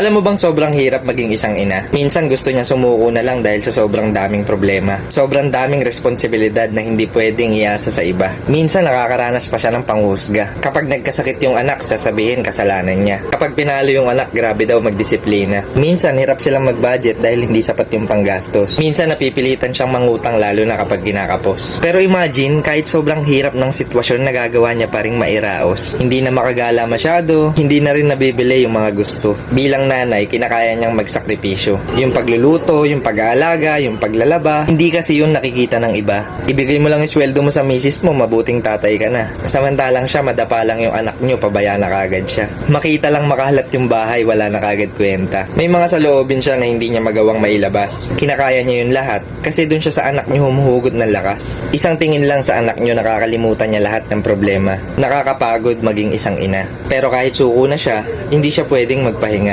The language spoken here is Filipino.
Alam mo bang sobrang hirap maging isang ina? Minsan gusto niya sumuko na lang dahil sa sobrang daming problema. Sobrang daming responsibilidad na hindi pwedeng iasa sa iba. Minsan nakakaranas pa siya ng panghusga. Kapag nagkasakit yung anak, sasabihin kasalanan niya. Kapag pinalo yung anak, grabe daw magdisiplina. Minsan hirap silang mag-budget dahil hindi sapat yung panggastos. Minsan napipilitan siyang mangutang lalo na kapag ginakapos. Pero imagine, kahit sobrang hirap ng sitwasyon, nagagawa niya pa rin mairaos. Hindi na makagala masyado, hindi na rin nabibili yung mga gusto. Bilang nanay, kinakaya niyang magsakripisyo. Yung pagluluto, yung pag-aalaga, yung paglalaba, hindi kasi yun nakikita ng iba. Ibigay mo lang yung sweldo mo sa misis mo, mabuting tatay ka na. Samantalang siya, madapa lang yung anak niyo, pabaya na kagad siya. Makita lang makahalat yung bahay, wala na kagad kwenta. May mga saloobin siya na hindi niya magawang mailabas. Kinakaya niya yun lahat kasi dun siya sa anak niyo humuhugot ng lakas. Isang tingin lang sa anak niyo nakakalimutan niya lahat ng problema. Nakakapagod maging isang ina. Pero kahit suko na siya, hindi siya pwedeng magpahinga.